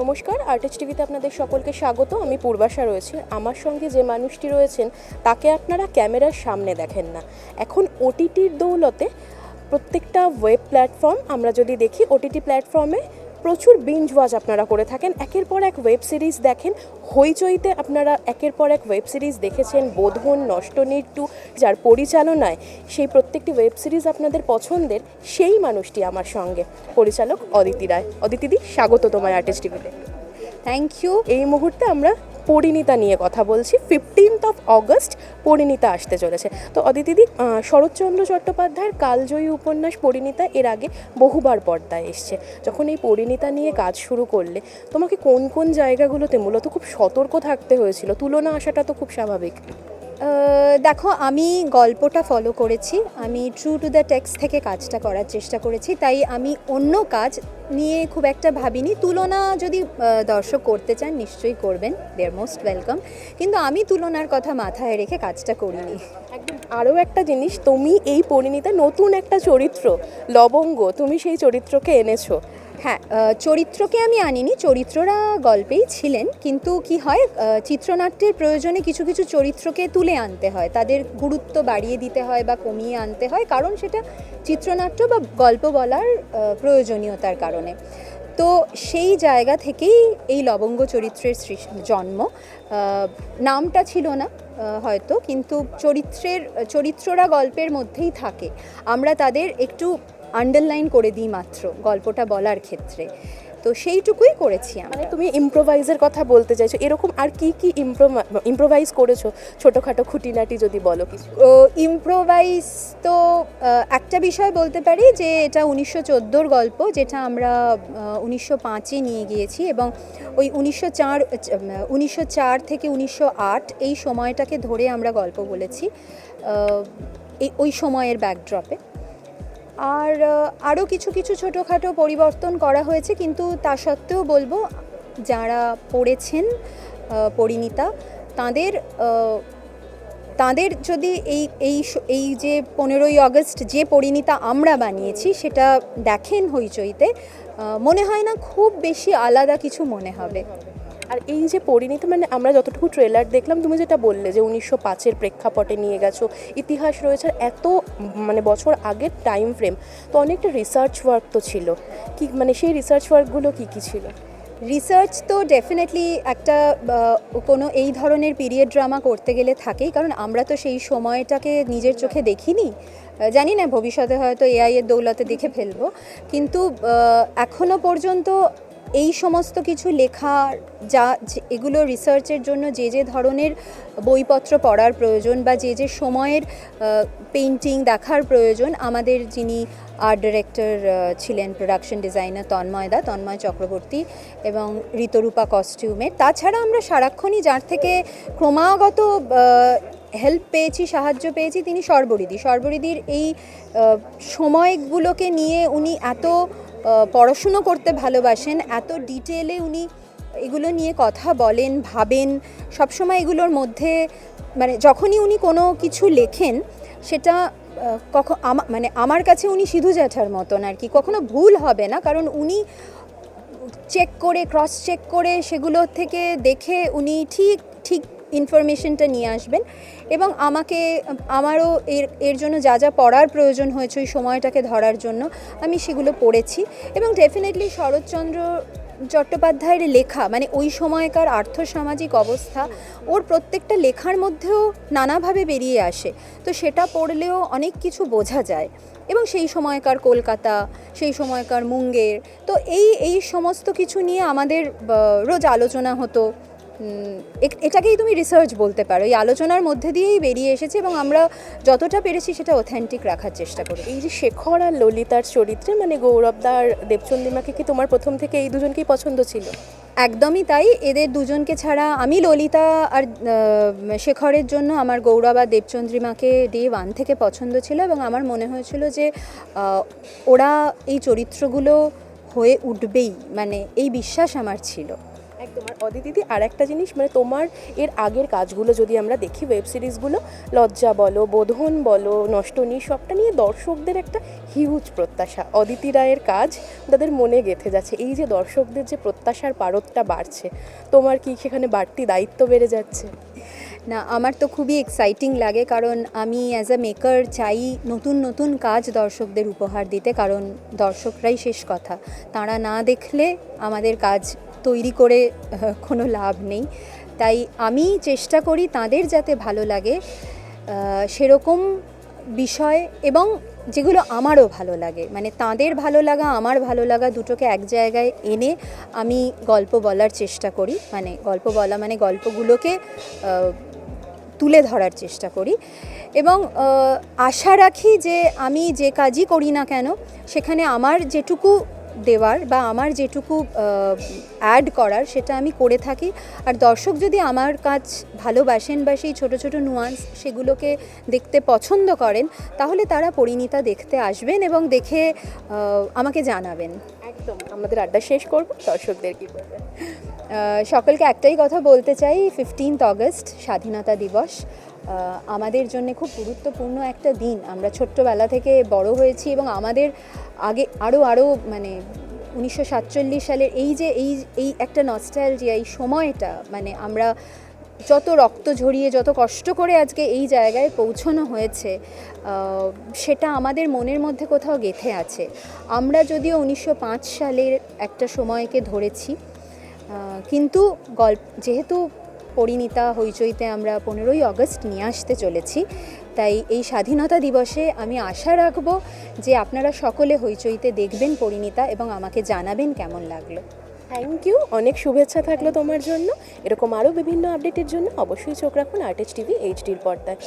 নমস্কার আর্টিস্ট টিভিতে আপনাদের সকলকে স্বাগত। আমি পূর্বাশা রয়েছি। আমার সঙ্গে যে মানুষটি রয়েছেন, তাকে আপনারা ক্যামেরার সামনে দেখেন না। এখন ওটিটির দৌলতে প্রত্যেকটা ওয়েব প্ল্যাটফর্ম আমরা যদি দেখি ওটিটি প্ল্যাটফর্মে প্রচুর বিঞ্জ ওয়াজ আপনারা করে থাকেন। একের পর এক ওয়েব সিরিজ দেখেন। হইচইতে আপনারা একের পর এক ওয়েব সিরিজ দেখেছেন বোধন নষ্ট টু যার পরিচালনায় সেই প্রত্যেকটি ওয়েব সিরিজ আপনাদের পছন্দের সেই মানুষটি আমার সঙ্গে। পরিচালক অদিতি রায়। অদিতিদি স্বাগত তোমার আর্টিস্ট টিভিতে থ্যাংক ইউ এই মুহূর্তে আমরা পরিণীতা নিয়ে কথা বলছি। ফিফটিন্থ অফ অগস্ট পরিণীতা আসতে চলেছে। তো অদিতিদি শরৎচন্দ্র চট্টোপাধ্যায়ের কালজয়ী উপন্যাস পরিণীতা এর আগে বহুবার পর্দায় এসছে। যখন এই পরিণীতা নিয়ে কাজ শুরু করলে, তোমাকে কোন কোন জায়গাগুলোতে মূলত খুব সতর্ক থাকতে হয়েছিল? তুলনা আসাটা তো খুব স্বাভাবিক। দেখো, আমি গল্পটা ফলো করেছি। আমি ট্রু টু দ্য টেক্সট থেকে কাজটা করার চেষ্টা করেছি। তাই আমি অন্য কাজ নিয়ে খুব একটা ভাবিনি। তুলনা যদি দর্শক করতে চান, নিশ্চয়ই করবেন। দে আর মোস্ট ওয়েলকাম কিন্তু আমি তুলনার কথা মাথায় রেখে কাজটা করিনি। আরও একটা জিনিস, তুমি এই পরিণীতা নতুন একটা চরিত্র, লবঙ্গ, তুমি সেই চরিত্রকে এনেছো। হ্যাঁ চরিত্রকে আমি আনিনি, চরিত্ররা গল্পেই ছিলেন, কিন্তু কি হয় চিত্রনাট্যের প্রয়োজনে কিছু কিছু চরিত্রকে তুলে আনতে হয়, তাদের গুরুত্ব বাড়িয়ে দিতে হয় বা কমিয়ে আনতে হয়, কারণ সেটা চিত্রনাট্য বা গল্প বলার প্রয়োজনীয়তার কারণে। তো সেই জায়গা থেকেই এই লবঙ্গ চরিত্রের জন্ম নামটা ছিল না হয়তো, কিন্তু চরিত্রের, চরিত্ররা গল্পের মধ্যেই থাকে। আমরা তাদের একটু আন্ডারলাইন করে দিই মাত্র গল্পটা বলার ক্ষেত্রে। তো সেইটুকুই করেছি আমরা মানে তুমি ইম্প্রোভাইজের কথা বলতে চাইছো এরকম আর কি কি ইম্প্রোভাইজ করেছ? ছোটোখাটো খুঁটিনাটি যদি বলো কিছু। ইম্প্রোভাইজ তো একটা বিষয় বলতে পারি যে এটা উনিশশো চোদ্দোর গল্প যেটা আমরা উনিশশো পাঁচে নিয়ে গিয়েছি এবং ওই উনিশশো চার উনিশশো চার থেকে উনিশশো আট এই সময়টাকে ধরে আমরা গল্প বলেছি। এই ওই সময়ের ব্যাকড্রপে আর আরও কিছু কিছু ছোটোখাটো পরিবর্তন করা হয়েছে, কিন্তু তা সত্ত্বেও বলব, যারা পড়েছেন পরিণীতা, তাদের তাদের যদি এই এই এই যে পনেরোই আগস্ট যে পরিণীতা আমরা বানিয়েছি, সেটা দেখেন হইচইতে মনে হয় না খুব বেশি আলাদা কিছু মনে হবে। আর এই যে পরিণীতি মানে আমরা যতটুকু ট্রেলার দেখলাম, তুমি যেটা বললে যে উনিশশো পাঁচের প্রেক্ষাপটে নিয়ে গেছো, ইতিহাস রয়েছে এত মানে বছর আগের টাইম ফ্রেম তো অনেকটা রিসার্চ ওয়ার্ক তো ছিল। কি মানে সেই রিসার্চ ওয়ার্কগুলো কি কি ছিল? রিসার্চ তো ডেফিনেটলি একটা কোনো এই ধরনের পিরিয়ড ড্রামা করতে গেলে থাকেই, কারণ আমরা তো সেই সময়টাকে নিজের চোখে দেখিনি। জানি না, ভবিষ্যতে হয়তো এআই এর দৌলতে দেখে ফেলব। কিন্তু এখনও পর্যন্ত এই সমস্ত কিছু লেখা, যা এগুলো রিসার্চের জন্য যে যে ধরনের বইপত্র পড়ার প্রয়োজন বা যে যে সময়ের পেন্টিং দেখার প্রয়োজন, আমাদের যিনি আর্ট ডিরেক্টর ছিলেন প্রোডাকশন ডিজাইনার তন্ময়দা তন্ময় চক্রবর্তী এবং ঋতরূপা কস্টিউমের তাছাড়া আমরা সারাক্ষণই যার থেকে ক্রমাগত হেল্প পেয়েছি, সাহায্য পেয়েছি, তিনি সর্বরিদি। সর্বরিদির এই সময়গুলোকে নিয়ে উনি এত পড়াশুনো করতে ভালোবাসেন, এত ডিটেলে উনি এগুলো নিয়ে কথা বলেন, ভাবেন, সবসময় এগুলোর মধ্যে মানে যখনই উনি কোনো কিছু লেখেন, সেটা কখন মানে আমার কাছে উনি সিধু জ্যাঠার মতন আর কি। কখনো ভুল হবে না, কারণ উনি চেক করে ক্রস চেক করে সেগুলো থেকে দেখে উনি ঠিক ঠিক ইনফরমেশনটা নিয়ে আসবেন এবং আমাকে, আমারও এর এর জন্য যা যা পড়ার প্রয়োজন হয়েছে ওই সময়টাকে ধরার জন্য আমি সেগুলো পড়েছি এবং ডেফিনেটলি শরৎচন্দ্র চট্টোপাধ্যায়ের লেখা মানে ওই সময়কার আর্থসামাজিক অবস্থা, ওর প্রত্যেকটা লেখার মধ্যেও নানাভাবে বেরিয়ে আসে। তো সেটা পড়লেও অনেক কিছু বোঝা যায় এবং সেই সময়কার কলকাতা, সেই সময়কার মুঙ্গের, তো এই এই সমস্ত কিছু নিয়ে আমাদের রোজ আলোচনা হতো। এটাকেই তুমি রিসার্চ বলতে পারো। এই আলোচনার মধ্যে দিয়েই বেরিয়ে এসেছে এবং আমরা যতটা পেরেছি সেটা অথেন্টিক রাখার চেষ্টা করি। এই যে শেখর আর ললিতার চরিত্রে মানে গৌরবদা আর দেবচন্দিমাকে কি তোমার প্রথম থেকে এই দুজনকেই পছন্দ ছিল? একদমই তাই। এদের দুজনকে ছাড়া আমি ললিতা আর শেখরের জন্য আমার গৌরব আর দেবচন্দ্রিমাকে ডে ওয়ান থেকে পছন্দ ছিল এবং আমার মনে হয়েছিল যে ওরা এই চরিত্রগুলো হয়ে উঠবেই। মানে এই বিশ্বাস আমার ছিল। একদম আর অদিতিদি আর একটা জিনিস মানে তোমার এর আগের কাজগুলো যদি আমরা দেখি ওয়েব সিরিজগুলো লজ্জা বলো, বোধন বলো নষ্টনী সবটা নিয়ে দর্শকদের একটা হিউজ প্রত্যাশা। অদিতি রায়ের কাজ তাদের মনে গেঁথে যাচ্ছে। এই যে দর্শকদের যে প্রত্যাশার পারতটা বাড়ছে, তোমার কি সেখানে বাড়তি দায়িত্ব বেড়ে যাচ্ছে? না, আমার তো খুবই এক্সাইটিং লাগে, কারণ আমি অ্যাজ আ মেকার চাই নতুন নতুন কাজ দর্শকদের উপহার দিতে, কারণ দর্শকরাই শেষ কথা। তারা না দেখলে আমাদের কাজ তৈরি করে কোনো লাভ নেই। তাই আমি চেষ্টা করি তাদের যাতে ভালো লাগে সেরকম বিষয় এবং যেগুলো আমারও ভালো লাগে। মানে তাদের ভালো লাগা, আমার ভালো লাগা দুটোকে এক জায়গায় এনে আমি গল্প বলার চেষ্টা করি। মানে গল্প বলা মানে গল্পগুলোকে তুলে ধরার চেষ্টা করি। এবং আশা রাখি যে আমি যে কাজই করি না কেন, সেখানে আমার যেটুকু দেওয়ার বা আমার যেটুকু অ্যাড করার সেটা আমি করে থাকি। আর দর্শক যদি আমার কাজ ভালোবাসেন বা সেই ছোটো ছোটো নুয়ান্স সেগুলোকে দেখতে পছন্দ করেন তাহলে তারা পরিণীতা দেখতে আসবেন এবং দেখে আমাকে জানাবেন। একদম আমাদের আড্ডা শেষ করব দর্শকদের কি সকলকে একটাই কথা বলতে চাই ফিফটিন্থ অগস্ট স্বাধীনতা দিবস। আমাদের জন্য খুব গুরুত্বপূর্ণ একটা দিন। আমরা ছোট্টবেলা থেকে বড় হয়েছি এবং আমাদের আগে আরও আরও মানে উনিশশো সাতচল্লিশ সালের এই যে, এই এই একটা নস্টালজিয়া এই সময়টা মানে আমরা যত রক্ত ঝরিয়ে, যত কষ্ট করে আজকে এই জায়গায় পৌঁছানো হয়েছে সেটা আমাদের মনের মধ্যে কোথাও গেঁথে আছে। আমরা যদিও উনিশশো পাঁচ সালের একটা সময়কে ধরেছি কিন্তু গল্প, যেহেতু পরিণীতা হইচইতে আমরা পনেরোই অগস্ট নিয়ে আসতে চলেছি। তাই এই স্বাধীনতা দিবসে আমি আশা রাখব যে আপনারা সকলে হইচইতে দেখবেন পরিণীতা এবং আমাকে জানাবেন কেমন লাগল। থ্যাংক ইউ অনেক শুভেচ্ছা থাকল তোমার জন্য। এরকম আরও বিভিন্ন আপডেটের জন্য অবশ্যই চোখ রাখুন আর্টিস্ট টিভি এইচডির পর্দায়।